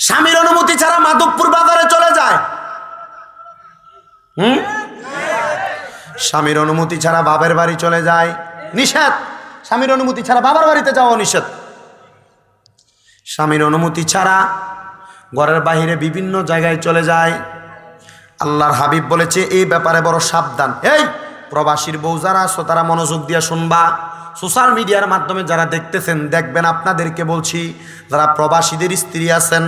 স্বামীর অনুমতি ছাড়া মাধবপুর বাজারে চলে যায়। হুম? স্বামীর অনুমতি ছাড়া বাবার বাড়ি চলে যায়। নিষেধ। স্বামীর অনুমতি ছাড়া বাবার বাড়িতে যাওয়া নিষেধ। স্বামীর অনুমতি ছাড়া ঘরের বাইরে বিভিন্ন জায়গায় চলে যায়। আল্লাহর হাবিব বলেছে, এই ব্যাপারে বড় সাবধান। এই, প্রবাসীর বউ যারা আছো, তারা মনোযোগ দিয়ে শুনবা। সোশ্যাল মিডিয়ার মাধ্যমে যারা দেখতেছেন, দেখবেন আপনাদেরকে বলছি, যারা প্রবাসীদের স্ত্রী আছেন,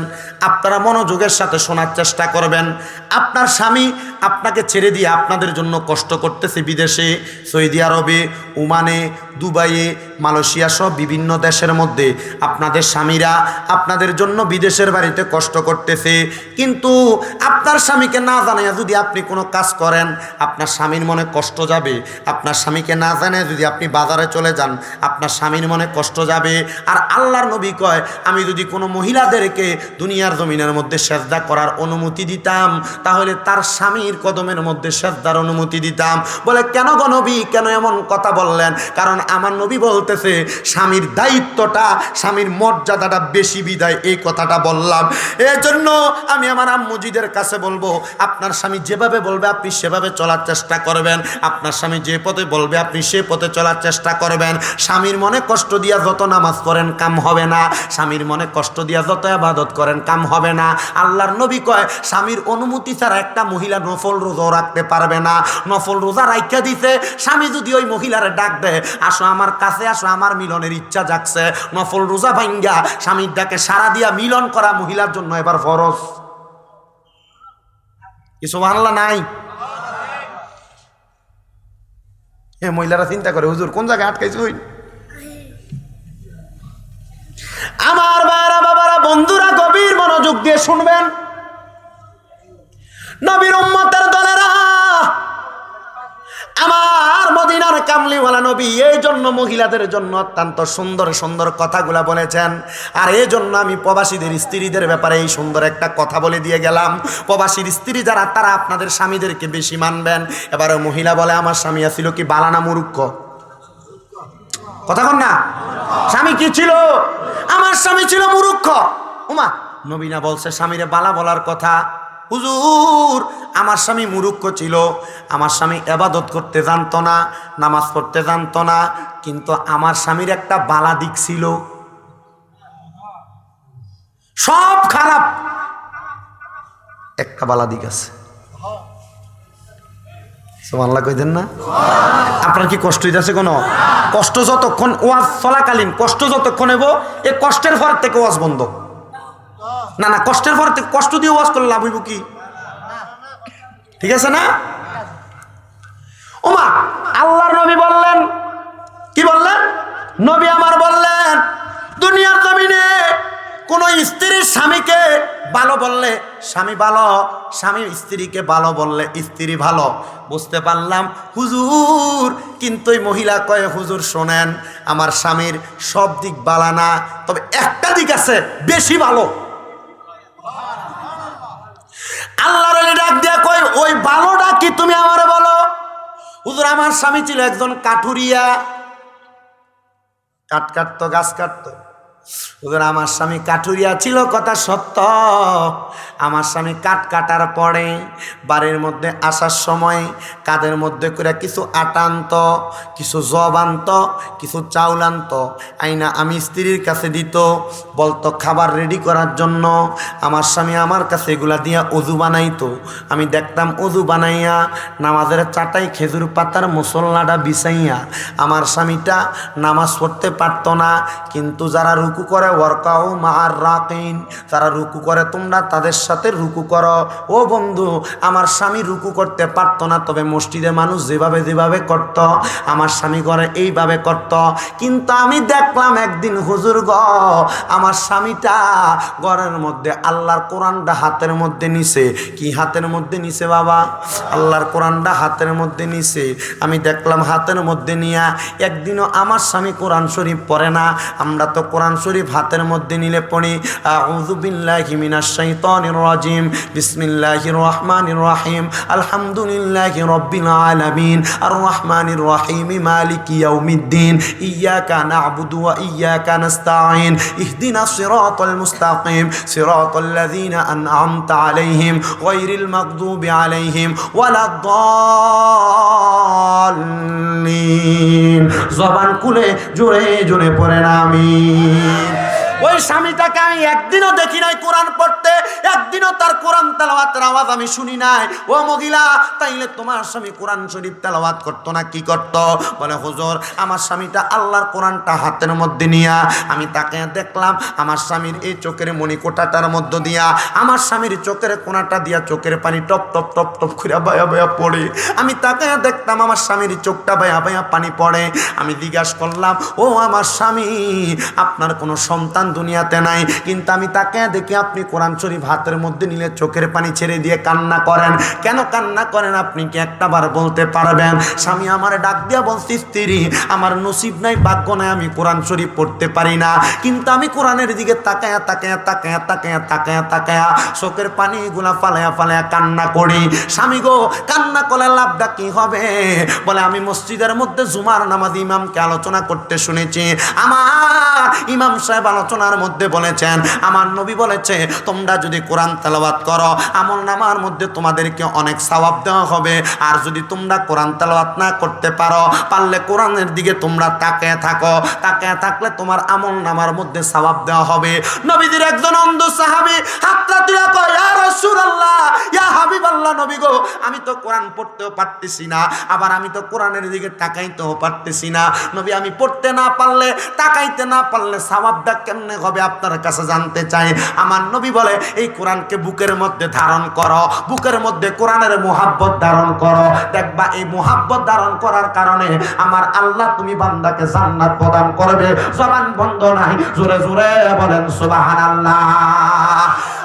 আপনারা মনোযোগের সাথে শোনার চেষ্টা করবেন। আপনার স্বামী আপনাকে ছেড়ে দিয়ে আপনাদের জন্য কষ্ট করতেছে বিদেশে, সৌদি আরবে ওমানে, দুবাইয়ে, মালয়েশিয়া সব বিভিন্ন দেশের মধ্যে আপনাদের স্বামীরা আপনাদের জন্য বিদেশের বাড়িতে কষ্ট করতেছে। কিন্তু আপনার স্বামীকে না জানাইয়া যদি আপনি কোনো কাজ করেন, আপনার স্বামীর মনে কষ্ট যাবে। আপনার স্বামীকে না জানায় যদি আপনি বাজারে চলে যান, আপনার স্বামীর মনে কষ্ট যাবে। আর আল্লাহর নবী কয়, আমি যদি কোনো মহিলাদেরকে দুনিয়ার জমিনের মধ্যে সেজদা করার অনুমতি দিতাম, তাহলে তার স্বামীর কদমের মধ্যে সেজদার অনুমতি দিতাম। বলে, কেন গো নবী? কেন এমন কথা বললেন, কারণ আমার নবী বলতেছে, স্বামীর দায়িত্বটা, স্বামীর মর্যাদাটা বেশি বিদায়, এই কথাটা বললাম। এই জন্য আমি আমার আম্মুজিদের কাছে বলব, আপনার স্বামী যেভাবে বলবে, আপনি সেভাবে চলার চেষ্টা করবেন। আপনার স্বামী যে পথে বলবে, আপনি সে পথে চলার চেষ্টা করবেন। স্বামীর মনে কষ্ট দিয়া যত নামাজ করেন কাম হবে না। স্বামীর মনে কষ্ট দিয়া যত আবাদত করেন, কাম হবে না। আল্লাহর নবী কয়, স্বামীর অনুমতি ছাড়া একটা মহিলা নফল রোজাও রাখতে পারবে না। নফল রোজা রাখা দিতে স্বামী যদি ওই মহিলারে ডাক দেয় আসো আমার কাছে, আসো আমার মিলনের ইচ্ছা জাগছে। নফল রোজা ভাঙ্গা স্বামীর ডাকে সারা দিয়া মিলন করা মহিলার জন্য এবার ফরজ। কিছু আল্লাহ নাই। এ মহিলারা চিন্তা করে, হুজুর, কোন জায়গায় আটকাইছে ওই আমার বারা বাবারা, বন্ধুরা গভীর মনোযোগ দিয়ে শুনবেন। নবীর কামলিওয়ালা নবী, এই জন্য মহিলাদের জন্য অত্যন্ত সুন্দর সুন্দর কথাগুলা বলেছেন। আর এই জন্য আমি প্রবাসীদের, স্ত্রীদের ব্যাপারে এই সুন্দর একটা কথা বলে দিয়ে গেলাম। প্রবাসীর স্ত্রী যারা, তারা আপনাদের স্বামীদেরকে বেশি মানবেন। এবারে মহিলা বলে, আমার স্বামী আসছিল কি বালানা মুরুক্ষ কথা কন না। স্বামী কি ছিল? আমার স্বামী ছিল মুরুক্ষ উমা নবীনা বলছে, স্বামীরে বালা বলার কথা। হুজুর, আমার স্বামী মুরুক্ষ ছিল, আমার স্বামী এবাদত করতে জানতো না, নামাজ পড়তে জানতো না, কিন্তু আমার স্বামীর একটা বালা দিক ছিল। সব খারাপ। একটা বালা দিক আছে। না? আপনার কি কষ্ট হইতেছে কোনো? কষ্ট যতক্ষণ ওয়াজ চলাকালীন, কষ্ট যতক্ষণ হইব, এ কষ্টের পর থেকে ওয়াজ বন্ধ। না না, কষ্টের পর কষ্ট দিয়ে ওয়াজ করলে লাভ হইব কি? ঠিক আছে না? ওমা, আল্লাহর নবী বললেন, কি বললেন? নবী আমার বললেন, দুনিয়ার জমিনে কোন স্ত্রীর স্বামীকে ভালো বললে স্বামী ভালো স্বামী স্ত্রীকে ভালো বললে স্ত্রী ভালো। বুঝতে পারলাম? হুজুর, কিন্তু ওই মহিলা কয়ে, হুজুর, শোনেন, আমার স্বামীর সব দিক বালা না, তবে একটা দিক আছে, বেশি ভালো। আল্লাহর আলী ডাক দিয়া কই ওই বালোটা কি তুমি আমারে বলো? হুজুর, আমার স্বামী ছিল একজন কাঠুরিয়া। কাঠ কাটতো, গাছ কাটতো। হুজুর আমার স্বামী কাঠুরিয়া ছিল, কথা সত্য। আমার স্বামী কাঠ কাটার পরে বাড়ির মধ্যে আসার সময় কাদের মধ্যে করে কিছু আটা আনত, কিছু জব আনত, কিছু চাউল আনত, আইনা আমি স্ত্রীর কাছে দিত, বলতো, খাবার রেডি করার জন্য আমার স্বামী আমার কাছে এগুলা দিয়া অজু বানাইতো। আমি দেখতাম অজু বানাইয়া নামাজের চাটাই খেজুর পাতার মুসল্লাটা বিছাইয়া আমার স্বামীটা নামাজ পড়তে পারতো না, কিন্তু যারা রুকু করে ওয়ার্কাও মার রাকিন। তারা রুকু করে, তোমরা তাদের সাথে রুকু করো। ও বন্ধু, আমার স্বামী রুকু করতে পারতো না, তবে মসজিদে মানুষ যেভাবে যেভাবে করত, আমার স্বামী করে এইভাবে করত। কিন্তু আমি দেখলাম একদিন, হুজুর গ, আমার স্বামীটা ঘরের মধ্যে, আল্লাহর কোরআনটা হাতের মধ্যে নিছে। কি হাতের মধ্যে নিছে বাবা? আল্লাহর কোরআনটা হাতের মধ্যে নিছে। আমি দেখলাম হাতের মধ্যে নিয়া, একদিনও আমার স্বামী কোরআন শরীফ পড়ে না। আমরা তো কোরআন শরীফ হাতের মধ্যে নিলে পড়ি, আউযু বিল্লাহি মিনাশ শাইতানির রাজিম, বিসমিল্লাহির রহমানির রহিম আর রহমানির রহিম, মালিকি ইয়াউমিদ্দিন, ইয়াকা না'বুদু ওয়া ইয়াকা নাস্তাঈন ইহদিনাস সিরাতাল মুস্তাকিম, সিরাতাল লাযিনা আন'আমতা আলাইহিম, গায়রিল মাগদুবি আলাইহিম ওয়ালাদ-দাল্লিন জবান খুলে জোরে জোরে পড়েন You. ওই স্বামীটাকে আমি একদিনও দেখি নাই কোরআন পড়তে, একদিনও তার কোরআন তেলাওয়াতের আওয়াজ আমি শুনি নাই। ও মহিলা তাইলে তোমার স্বামী কোরআন শরীফ তেলাওয়াত করতো না, কি করত? বলে, হুজুর, আমার স্বামীটা আল্লাহর কোরআনটা হাতের মধ্যে নিয়া, আমি তাকে দেখলাম, আমার স্বামীর এই চোখের মণিকোটাটার মধ্য দিয়া, আমার স্বামীর চোখের কোনাটা দিয়া চোখের পানি টপ টপ টপ টপ খুঁড়া বায়া বায়া পড়ে। আমি তাকে দেখতাম, আমার স্বামীর চোখটা বায়া বায়া পানি পড়ে। আমি জিজ্ঞাসা করলাম, ও আমার স্বামী, আপনার কোনো সন্তান দুনিয়াতে নাই। কিন্তু আমি তাকে দেখি আপনি কোরআন শরীফ হাতের মধ্যে নিলে চোখের পানি ছেড়ে দিয়ে কান্না করেন। কেন কান্না করেন? আপনি কি একটা বার বলতে পারবেন? স্বামী আমার ডাক দিয়া বলছি, স্ত্রী, আমার নসিব নাই, ভাগ্য নাই, আমি কোরআন শরীফ পড়তে পারি না। কিন্তু আমি কোরআনের দিকে তাকায়া তাকায়া তাকায়া তাকায়া তাকায়া তাকায়া চোখের পানিগুলা ফালায়া ফালায়া কান্না করি। স্বামী গো, কান্না করলে লাভটা কি হবে? বলে, আমি মসজিদের মধ্যে জুমার নামাজ ইমামকে আলোচনা করতে শুনেছি। আমার ইমাম সাহেব আলোচনার মধ্যে বলেছেন, আমার নবী বলেছে, তোমরা যদি কোরআন তেলাওয়াত করো, আমল নামার মধ্যে তোমাদেরকে অনেক সওয়াব দেওয়া হবে। আর যদি তোমরা কোরআন তেলাওয়াত না করতে পারো, পারলে কোরআনের দিকে তোমরা তাকিয়ে থাকো। তাকিয়ে থাকলে তোমার আমল নামার মধ্যে সওয়াব দেওয়া হবে। নবীদের একজন অন্ধ সাহাবী হাতটা তুলে কয় আমি তো কোরআন পড়তেও পারতেছি না, আবার আমি তো কোরআনের দিকে তাকাইতেও পারতেছি না। নবী, আমি পড়তে না পারলে, তাকাইতে না পারলে সওয়াবটা কেমনে হবে আপনার কাছে জানতে চাই? আমার নবী বলে, এই কোরআনকে বুকের মধ্যে ধারণ করো, বুকের মধ্যে কোরআনের মোহাব্বত ধারণ করো। দেখবা, এই মোহাব্বত ধারণ করার কারণে আমার আল্লাহ তুমি বান্দাকে জান্নাত প্রদান করবে। জবান বন্ধ নাই, জোরে জোরে বলেন সুবহানাল্লাহ। বাজানো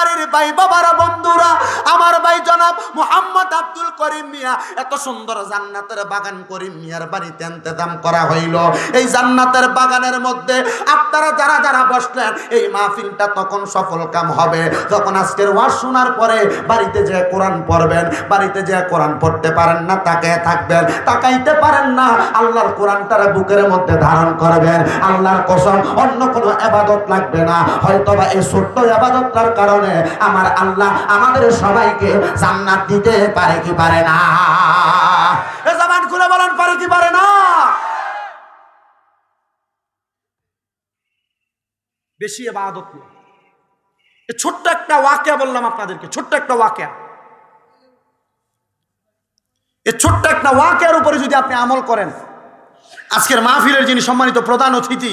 কাটাবাড়ির ভাই, বাবারা, বন্ধুরা, আমার ভাই জনাব মোহাম্মদ আব্দুল করিম মিয়া, এত সুন্দর জান্নাতের বাগান করিম মিয়ার বাড়িতে ইন্তেজাম করা হইল। এই জান্নাতের বাগানের মধ্যে আপনারা যারা যারা বসলেন, এই মাহফিলটা তখন সফল কাম হবে। যখন আজকের ওয়াজ শোনার পরে বাড়িতে যে কোরআন পড়বেন, বাড়িতে যে কোরআন পড়তে পারেন না তাকে থাকবেন, তাকাইতে পারেন না, আল্লাহর কোরআনটারে বুকের মধ্যে ধারণ করবেন। আল্লাহর কসম, অন্য কোনো আবাদত লাগবে না। হয়তোবা এই ছোট্ট আবাদতটার কারণে আমার আল্লাহ আমাদের সবাইকে জান্নাত দিতে পারে কি পারে না? বেশি আবাদত নেই ছোট্ট একটা ওয়াকিয়া বললাম আপনাদেরকে, ছোট্ট একটা ওয়াকিয়া। এই ছোট্ট একটা ওয়াকিয়ার উপরে যদি আপনি আমল করেন, আজকের মাহফিলের যিনি সম্মানিত প্রধান অতিথি,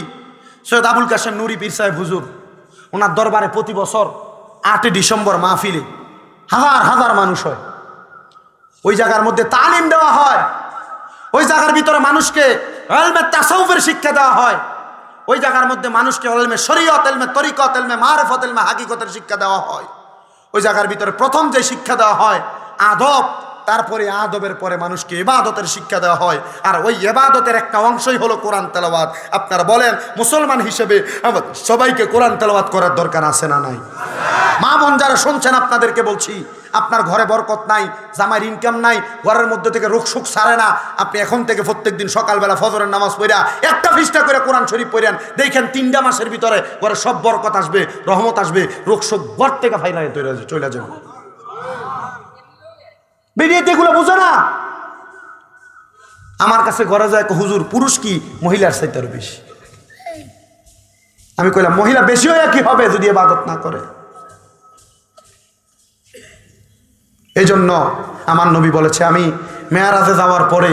সৈয়দ আবুল কাশেম নুরি পীর সাহেব হুজুর, ওনার দরবারে প্রতি বছর আটই ডিসেম্বর মাহফিলে হাজার হাজার মানুষ হয়। ওই জায়গার মধ্যে তালিম দেওয়া হয়। ওই জায়গার ভিতরে মানুষকে এলমে শিক্ষা দেওয়া হয়। ওই জায়গার মধ্যে মানুষকে এলমে শরীয়ত, এলমে তরিকত, এলমে মারফত, এলমে হাকিকতের শিক্ষা দেওয়া হয়। ওই জায়গার ভিতরে প্রথম যে শিক্ষা দেওয়া হয়, আদব তারপরে আদবের পরে মানুষকে এবাদতের শিক্ষা দেওয়া হয়। আর ওই এবাদতের একটা অংশই হলো কোরআন তেলাওয়াত। আপনারা বলেন, মুসলমান হিসেবে সবাইকে কোরআন তেলাওয়াত করার দরকার আছে না নাই? মা বোন যারা শুনছেন, আপনাদেরকে বলছি, আপনার ঘরে বরকত নাই, জামাইয়ের ইনকাম নাই, ঘরের মধ্যে থেকে রোগ সুখ সারে না। আপনি এখন থেকে প্রত্যেক দিন সকালবেলা ফজরের নামাজ পড়া একটা ফিসটা করে কোরআন শরীফ পড়েন দেখেন, তিনটা মাসের ভিতরে ঘরে সব বরকত আসবে, রহমত আসবে, রোগ সুখ ঘর থেকে তৈরি চলে যাবে। বেরিয়েতে এগুলো বুঝো না। আমার কাছে ঘরে যায় হুজুর, পুরুষ কি মহিলার চাইতে আরও বেশি? আমি কইলাম, মহিলা বেশি হয়ে কি হবে যদি এবাদত না করে? এই জন্য আমার নবী বলেছে, আমি মেয়ারাজে যাওয়ার পরে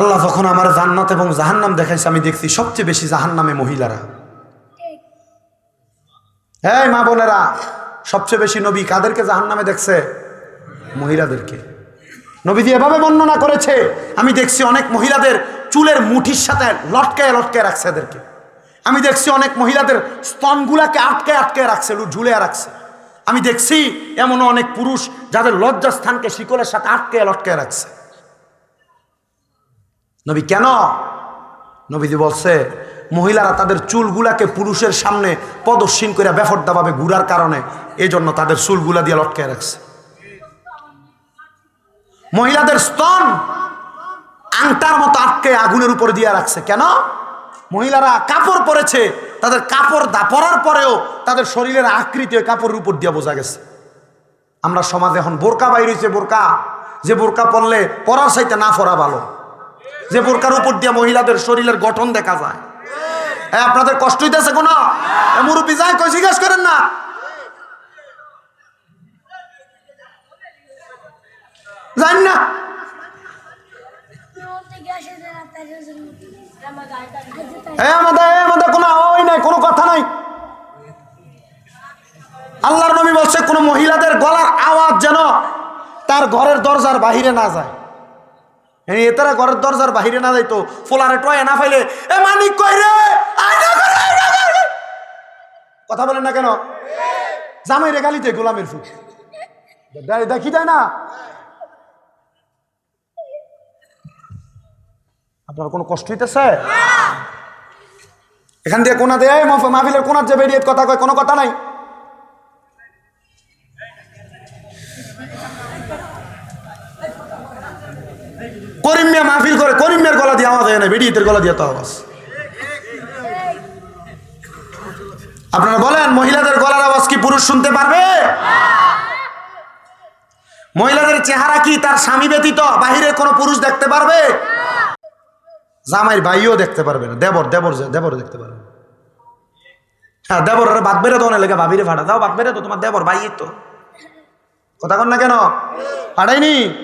আল্লাহ যখন আমার জান্নাত এবং জাহান্নাম দেখাইছে, আমি দেখছি সবচেয়ে বেশি জাহান্নামে মহিলারা। হ্যাঁ মা বোনেরা, সবচেয়ে বেশি নবী কাদেরকে জাহান্নামে দেখছে? মহিলাদেরকে। নবীজি এভাবে বর্ণনা করেছে, আমি দেখছি অনেক মহিলাদের চুলের মুঠির সাথে লটকায় লটকায় রাখছে এদেরকে। আমি দেখছি অনেক মহিলাদের স্তনগুলাকে আটকে আটকে রাখছে ঝুলে রাখছে। আমি দেখছি এমন অনেক পুরুষ যাদের লজ্জাস্থানকে শিকলের সাথে আটকে লটকে রাখছে। নবী কেন? নবীজি বলছে, মহিলারা তাদের চুলগুলাকে পুরুষের সামনে প্রদর্শন করে বেফরদাভাবে ঘুরার কারণে এই জন্য তাদের চুলগুলা দিয়ে লটকে রাখছে। মহিলাদের স্তন আংটার মতো আটকে আগুনের উপরে দিয়ে রাখছে। কেন? মহিলারা কাপড় পরেছে, তাদের কাপড় দা পরার পরেও তাদের শরীরের আকৃতি ওই কাপড়ের উপর দিয়ে বোঝা গেছে। আমরা সমাজে এখন বোরকা বাইর হয়েছে, বোরকা। যে বোরকা পরলে পরার সাইতে না পরা ভালো। যে বোরকার উপর দিয়ে মহিলাদের শরীরের গঠন দেখা যায়। আপনাদের কষ্ট হইতেছে কোনো? মুরব্বী যায় জিজ্ঞেস করেন না। জান না হ্যাঁ আমাদের এ কোনো ওই নাই কোনো কথা নাই আল্লাহর নবী বলছে কোনো মহিলাদের গলার আওয়াজ যেন তার ঘরের দরজার বাহিরে না যায় হ্যাঁ এতারা ঘরের দরজার বাহিরে না যাইতো ফোলারে টয়ে না ফাইলে এ। কথা বলেন না কেন জামাই রে গালিতে গোলামের ফুট দেখি দেয় না আপনার কোনো কষ্ট হইতেছে? এখান দিয়ে কোনা দেয়? মাহফিলের কোনার যে বেরিয়ে কথা কয়, কোনো কথা নাই? করিম মিয়া মাহফিল করে, করিম গলা দিয়ে আওয়াজ হয় না বেরিয়েতের গলা দিয়ে তো আওয়াজ। আপনারা বলেন, মহিলাদের গলার আওয়াজ কি পুরুষ শুনতে পারবে? মহিলাদের চেহারা কি তার স্বামী ব্যতীত বাহিরের কোনো পুরুষ দেখতে পারবে? জামাইয়ের ভাইও দেখতে পারবে না। দেবর দেবর দেবর দেখতে পারবে। হ্যাঁ দেবর বাদ বেড়ে তো লেগে ভাবিরে ফাটা। দাও বাদ বেড়ে তো তোমার দেবর ভাই তো। কথা কন না কেন? ফাটাইনি?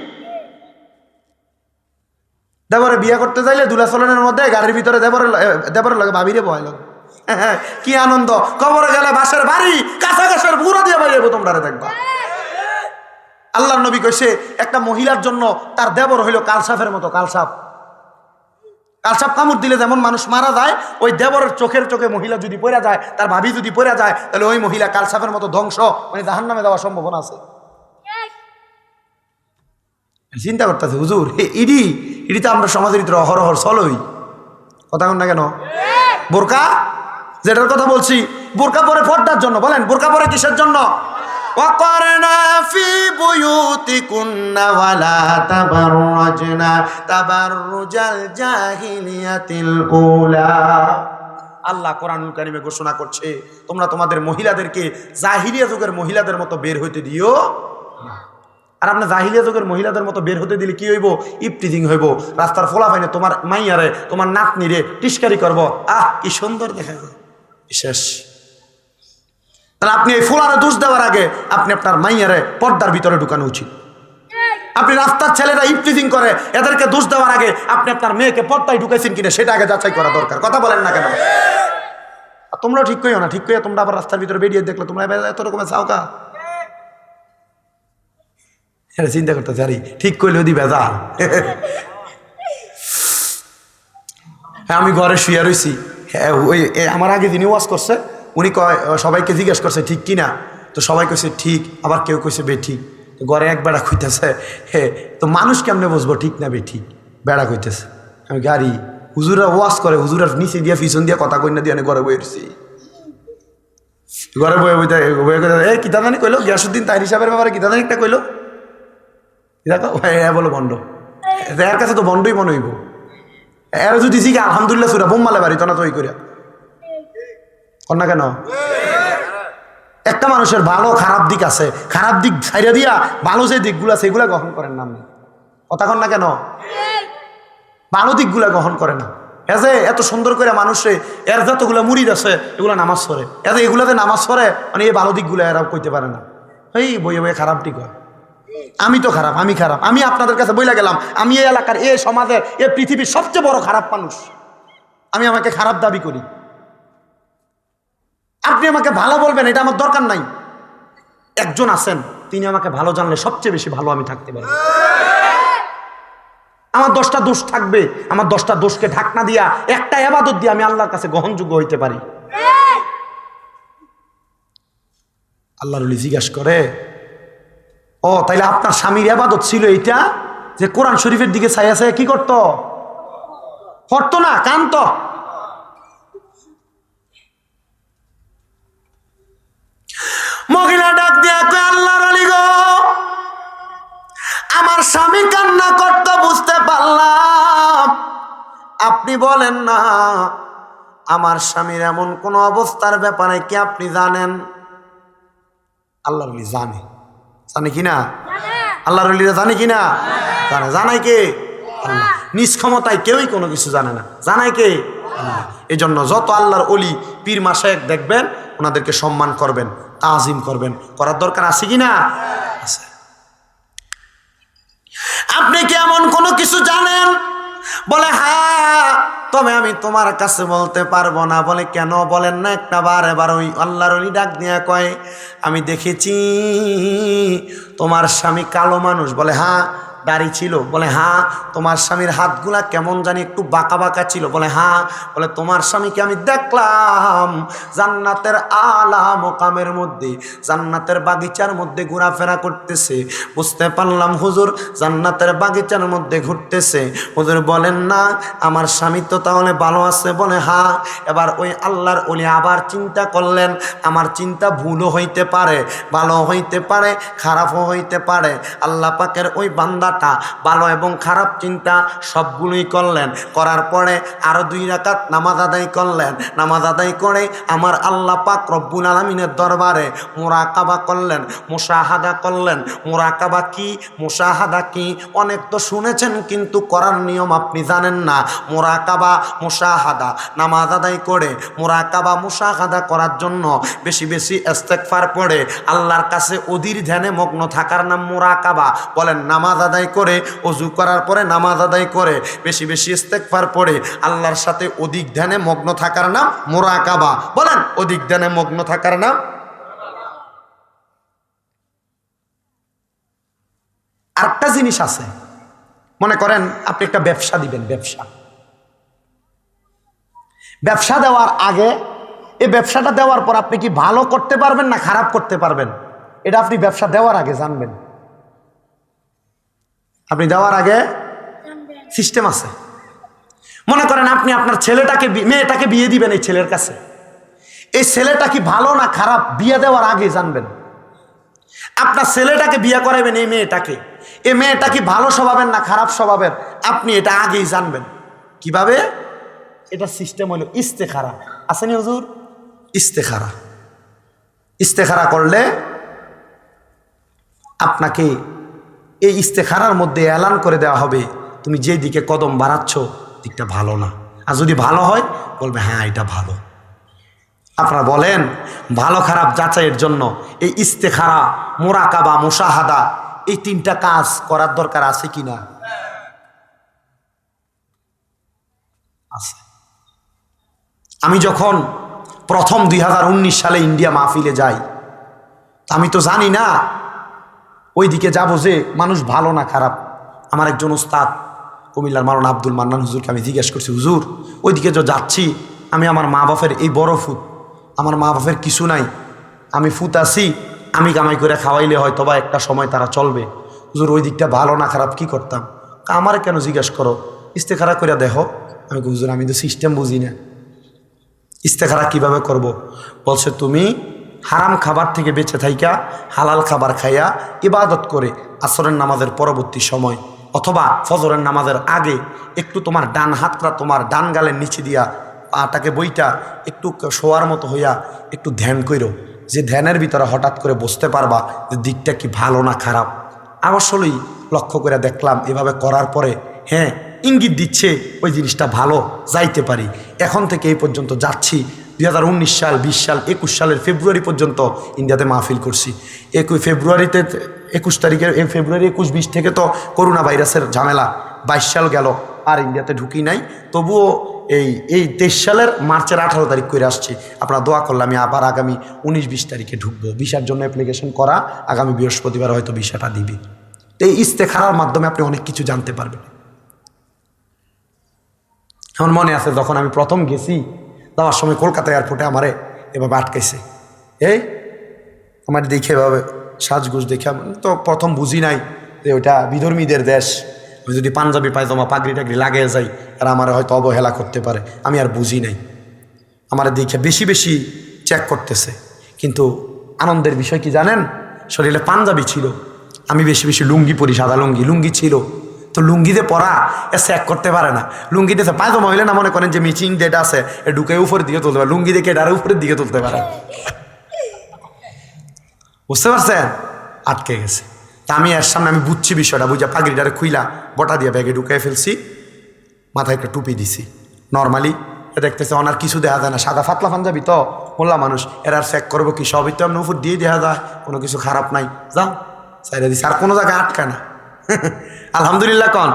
দেবরে বিয়ে করতে চাইলে দুলা চলনের মধ্যে গাড়ির ভিতরে দেবরের দেবরের লাগে ভাবিরে বয় লাগে। হ্যাঁ, কি আনন্দ। কবরে গেলে বাসের বাড়ি কাছা কাছের বুড়ো দিয়ে বাইরে তোমরা দেখবা। আল্লাহ নবী কইছে একটা মহিলার জন্য তার দেবর হইল কালসাফের মতো কালসাপ। কালসাপ কামড় দিলে যেমন মানুষ মারা যায় ওই দেবরের চোখের চোখে মহিলা যদি পড়ে যায় তার ভাবি যদি পড়ে যায় তাহলে ওই মহিলা কালসাপের মতো ধ্বংস মানে জাহান নামে দেওয়ার সম্ভাবনা আছে চিন্তা করতেছে হুজুর হে ইডি ইডি তো আমরা সমাজের ভিতরে অহরহর চলই কথা কন না কেন বোরকা যেটার কথা বলছি বোরকা পরে পর্দার জন্য বলেন বোরকা পরে কিসের জন্য وقرنا في بيوتكن ولا تبرجنا تبرج الجاهلية الأولى আল্লাহ কোরআনুল কারিমে ঘোষণা করছে তোমরা তোমাদের মহিলাদেরকে জাহিরিয়া যুগের মহিলাদের মতো বের হইতে দিও আর আপনার জাহিলিয়া যুগের মহিলাদের মতো বের হতে দিলে কি হইব ইপটিজিং হইব রাস্তার ফোলা পাইনে তোমার মাইয়ারে তোমার নাতনিরে টিস্কারি করব আহ কি সুন্দর দেখা যায় শেষ তাহলে আপনি এই ফোলারে দোষ দেওয়ার আগে আপনি আপনার মাইয়ারে পর্দার ভিতরে ঢুকানো উচিত। আপনি রাস্তার ছেলেরা ইপটিজিং করে, এদেরকে দোষ দেওয়ার আগে আপনি আপনার মেয়েকে পর্দায় ঢুকেছেন কিনা সেটা আগে যাচাই করা দরকার। কথা বলেন না কেন? তোমরাও ঠিক কইও না, ঠিক কইয়া তোমরা আবার রাস্তার ভিতরে বেরিয়ে দেখলে তোমরা এত রকমের চাওকা? চিন্তা করতেছে, আরে ঠিক করলে ওদি বেজা হ্যাঁ আমি ঘরে শুয়ে রয়েছি হ্যাঁ ওই আমার আগে যিনি ওয়াশ করছে উনি কয় সবাইকে জিজ্ঞেস করছে, ঠিক কি না? তো সবাই কইছে, ঠিক। আবার কেউ কইছে, বে, ঠিক। তো ঘরে এক বেড়া কইতেছে, হে, তো মানুষ কেমনে বসবো ঠিক না, বে, ঠিক? বেড়া কইতেছে, আমি গাড়ি হুজুরা ওয়াশ করে, হুজুরের নিচে দিয়ে, পিছন দিয়ে কথা কই না দিয়ে, আমি ঘরে বয়ে রয়েছি ঘরে বয়ে বইতে বয়ে কইতে, এ কিতা জানি কইলো? গিয়াসুদ্দিন তাই হিসাবের ব্যাপারে কিতা জানি একটা কইলো? দেখো হ্যাঁ বলো বন্ড এর কাছে তো বন্ডই মনে হইব। এর যদি জিগে, আলহামদুলিল্লাহ, সুরা বোম মালে বাড়ি তো না তো ওই করিয়া কর না কেন? একটা মানুষের ভালো, খারাপ দিক আছে। খারাপ দিক ছাইরা দিয়া ভালো যে দিকগুলো আছে, এগুলা গ্রহণ করেন না আপনি। কথা কন না কেন? ভালো দিকগুলা গ্রহণ করে না। এ যে এত সুন্দর করে মানুষে এর যতগুলো মুড়িদ আছে, এগুলো নামাজ পড়ে। এত এগুলাতে নামাজ পড়ে মানে এই ভালো দিকগুলো এরা কইতে পারে না। এই বইয়ে বইয়ে খারাপ দিক হয়। আমি তো খারাপ, আমি খারাপ। আমি আপনাদের কাছে বইলা গেলাম, আমি এই এলাকার, এই সমাজের, এই পৃথিবীর সবচেয়ে বড় খারাপ মানুষ। আমি আমাকে খারাপ দাবি করি। আপনি আমাকে ভালো বলবেন, এটা আমার দরকার নাই। একজন আছেন, তিনি আমাকে ভালো জানলে সবচেয়ে বেশি ভালো আমি থাকতে পারি। আমার দশটা দোষ থাকবে, আমার দশটা দোষকে ঢাকনা দিয়া, একটা এবাদত দিয়ে আমি আল্লাহর কাছে গ্রহণযোগ্য হইতে পারি। আল্লাহর জিজ্ঞাসা করে, ও, তাইলে আপনার স্বামীর এবাদত ছিল এইটা? যে কোরআন শরীফের দিকে চাই আছে কি করত? হরতো না, কান্ত। মহিলা ডাক দিয়া কয়, আল্লাহর আলী গো, আমার স্বামী কান্না করতে বুঝতে পারলাম। আপনি বলেন না, আমার স্বামীর এমন কোন অবস্থার ব্যাপারে কি আপনি জানেন? আল্লাহর আলী জানে। জানে কি না? আল্লাহর আলীরা জানে কি না? জানে। জানাই কে? নিজ কেউই কোনো কিছু জানে না। জানাই কে? এই জন্য যত আল্লাহর অলি পীর মাসায়েক দেখবেন, ওনাদেরকে সম্মান করবেন। তাজিম করবেন। করার দরকার আছে কি না আছে। আপনি কি এমন কোনো কিছু জানেন? বলে হ্যাঁ তবে আমি তোমার কাছে বলতে পারব না। বলে, কেন? বলেন না, একটা বার, এবার ওই আল্লাহর ডাক দিয়া কয়, আমি দেখেছি তোমার স্বামী কালো মানুষ। বলে হ্যাঁ দাড়ি ছিল। বলে হ্যাঁ তোমার স্বামীর হাতগুলা কেমন জানি একটু বাঁকা বাঁকা ছিল। বলে হ্যাঁ। বলে, তোমার স্বামীকে আমি দেখলাম জান্নাতের আলা মোকামের মধ্যে, জান্নাতের বাগিচার মধ্যে ঘোরাফেরা করতেছে। বুঝতে পারলাম, হুজুর, জান্নাতের বাগিচার মধ্যে ঘুরতেছে। হুজুর বলেন, না, আমার স্বামী তো তাহলে ভালো আছে। বলে হ্যাঁ। এবার ওই আল্লাহর ওলি আবার চিন্তা করলেন, আমার চিন্তা ভুলও হইতে পারে, ভালো হইতে পারে, খারাপও হইতে পারে। আল্লাহ পাকের ওই বান্দাটা ভালো এবং খারাপ চিন্তা সবগুলোই করলেন। করার পরে আরও দুই রাকাত নামাজ আদায় করলেন। নামাজ আদায় করে আমার আল্লাহ পাক রব্বুল আলমিনের দরবারে মোরাকাবা করলেন, মোশাহাদা করলেন। মোরাকাবা কি? মোশাহাদা কি? অনেক তো শুনেছেন কিন্তু করার নিয়ম আপনি জানেন না। মোরাকাবা, মোশাহাদা, নামাজ আদায় করে মোরাকাবা, মোশাহাদা করার জন্য বেশি বেশি ইস্তেগফার পড়ে। আল্লাহর কাছে অধীর ধ্যানে মগ্ন থাকার নাম মোরাকাবা। বলেন, নামাজ আদায় করে, অজু করার পরে নামাজ আদায় করে, বেশি বেশি ইস্তেগফার পড়ে, আল্লাহর সাথে অধিক ধ্যানে মগ্ন থাকার নাম মোরাকাবা। বলেন, অধিক ধ্যানে মগ্ন থাকার নাম? আরেকটা জিনিস আছে। মনে করেন, আপনি একটা ব্যবসা দিবেন, ব্যবসা। ব্যবসা দেওয়ার আগে, এই ব্যবসাটা দেওয়ার পর আপনি কি ভালো করতে পারবেন না খারাপ করতে পারবেন? এটা আপনি ব্যবসা দেওয়ার আগে জানবেন। আপনি দেওয়ার আগে সিস্টেম আছে। মনে করেন আপনি আপনার ছেলেটাকে মেয়েটাকে বিয়ে দিবেন এই ছেলের কাছে। এই ছেলেটা কি ভালো না খারাপ বিয়ে দেওয়ার আগে জানবেন। আপনার ছেলেটাকে বিয়ে করাবেন এই মেয়েটাকে। এই মেয়েটা কি ভালো স্বভাবের না খারাপ স্বভাবের? আপনি এটা আগেই জানবেন। কীভাবে? এটা সিস্টেম হলো ইস্তেখারা। আসেনি হুজুর? ইস্তেখারা। ইস্তেখারা করলে আপনাকে এই ইস্তেখারার মধ্যে এলান করে দেওয়া হবে। তুমি যে দিকে কদম বাড়াচ্ছ, দিকটা ভালো না। আর যদি ভালো হয়, বলবে হ্যাঁ এটা ভালো। আপনারা বলেন, ভালো খারাপ যাচাইয়ের জন্য এই ইস্তেখারা, মোরাকাবা, মোশাহাদা, এই তিনটা কাজ করার দরকার আছে কি না? আছে। আমি যখন প্রথম দুই হাজার উনিশ সালে ইন্ডিয়া মাহফিলে যাই আমি তো জানি না ওই দিকে যাব যে মানুষ ভালো না খারাপ। আমার একজন ওস্তাদ, কুমিল্লার মারণ আব্দুল মান্নান হুজুরকে আমি জিজ্ঞেস করছি, হুজুর, ওইদিকে যে যাচ্ছি, আমি আমার মা বাপের এই বড় ফুট আমার মা বাপের কিছু নাই, আমি ফুত আছি, আমি কামাই করে খাওয়াইলে হয়তো বা একটা সময় তারা চলবে। হুজুর ওই দিকটা ভালো না খারাপ কি করতাম? আমার কেন জিজ্ঞেস করো? ইস্তেখারা করে দেখো। আমি হুজুর, আমি তো সিস্টেম বুঝি না। ইস্তেখারা কীভাবে করব। বলছে, তুমি হারাম খাবার থেকে বেঁচে থাইকা, হালাল খাবার খাইয়া ইবাদত করে আসরের নামাজের পরবর্তী সময় অথবা ফজরের নামাজের আগে একটু তোমার ডান হাতটা তোমার ডান গালের নিচে দিয়া পাটাকে বইটা একটু শোয়ার মতো হইয়া একটু ধ্যান কইরো। যে ধ্যানের ভিতরে হঠাৎ করে বসতে পারবা যে দিকটা কি ভালো না খারাপ। আসলেই লক্ষ্য করে দেখলাম, এভাবে করার পরে হ্যাঁ ইঙ্গিত দিচ্ছে ওই জিনিসটা ভালো, যাইতে পারি। এখন থেকে এই পর্যন্ত যাচ্ছি। দুই হাজার উনিশ সাল, বিশ সাল, একুশ সালের ফেব্রুয়ারি পর্যন্ত ইন্ডিয়াতে মাহফিল করছি। একুশ ফেব্রুয়ারিতে, একুশ তারিখের ফেব্রুয়ারি একুশ, বিশ থেকে তো করোনা ভাইরাসের ঝামেলা। বাইশ সাল গেল, আর ইন্ডিয়াতে ঢুকি নাই। তবুও এই এই তেইশ সালের মার্চের আঠারো তারিখ করে আসছি। আপনারা দোয়া করলে আমি আবার আগামী উনিশ, বিশ তারিখে ঢুকবো। ভিসার জন্য অ্যাপ্লিকেশন করা, আগামী বৃহস্পতিবার হয়তো ভিসাটা দিবে। এই ইস্তেখারার মাধ্যমে আপনি অনেক কিছু জানতে পারবেন। আমার মনে আছে, যখন আমি প্রথম গেছি যাওয়ার সময় কলকাতা এয়ারপোর্টে আমারে এভাবে আটকাইছে। এই, আমার দেখে এভাবে সাজগুজ দেখে তো প্রথম বুঝি নাই যে ওইটা বিধর্মীদের দেশ। আমি যদি পাঞ্জাবি, পায়জামা, পাগড়ি টাগড়ি লাগিয়ে যাই আর আমার হয়তো অবহেলা করতে পারে। আমি আর বুঝি নাই। আমার দেখে বেশি বেশি চেক করতেছে। কিন্তু আনন্দের বিষয় কি জানেন? শরীরে পাঞ্জাবি ছিল। আমি বেশি বেশি লুঙ্গি পরি, সাদা লুঙ্গি। লুঙ্গি ছিল। তো লুঙ্গিতে পরা, এ চেক করতে পারে না। লুঙ্গিতে পায়জামা হইলে না মনে করেন যে মিচিং যেটা আছে, এ ঢুকে উপরের দিকে তুলতে পারে। লুঙ্গি দেখে এটার উপরের দিকে তুলতে পারে। বুঝতে পারছেন? আটকে গেছে। তা আমি এর সামনে, আমি বুঝছি বিষয়টা, বুঝা পাগড়িটারে খুইলা বটা দিয়ে ব্যাগে ঢুকে ফেলছি, মাথায় একটা টুপি দিছি। নর্মালি দেখতেছে ওনার কিছু দেখা যায় না, সাদা ফাতলা পাঞ্জাবি তো, মোল্লা মানুষ। এরা চেক করব কি, সবই তো আপনি উপর দিয়ে দেওয়া যায়, কোনো কিছু খারাপ নাই। যাও সাইডে দিছি। আর কোনো জায়গায় আটকায় না। আলহামদুলিল্লাহ কন।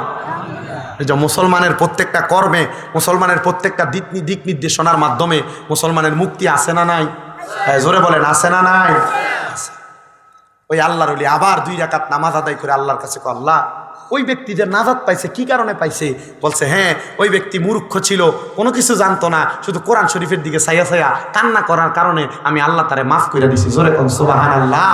যে মুসলমানের প্রত্যেকটা কর্মে, মুসলমানের প্রত্যেকটা দিক দিক নির্দেশনার মাধ্যমে মুসলমানের মুক্তি আছে না নাই? জোরে বলেন, আছে না নাই? ওই আল্লাহর ওলি আবার দুই রাকাত নামাজ আদায় করে আল্লাহর কাছে আল্লাহ, ওই ব্যক্তি যে নাজাত পাইছে, কি কারণে পাইছে? বলছে হ্যাঁ ওই ব্যক্তি মূর্খ ছিল, কোনো কিছু জানতো না, শুধু কোরআন শরীফের দিকে সাইয়া সাইয়া কান্না করার কারণে আমি আল্লাহ তারে মাফ করে দিছি। জোরে কোন সুবাহান আল্লাহ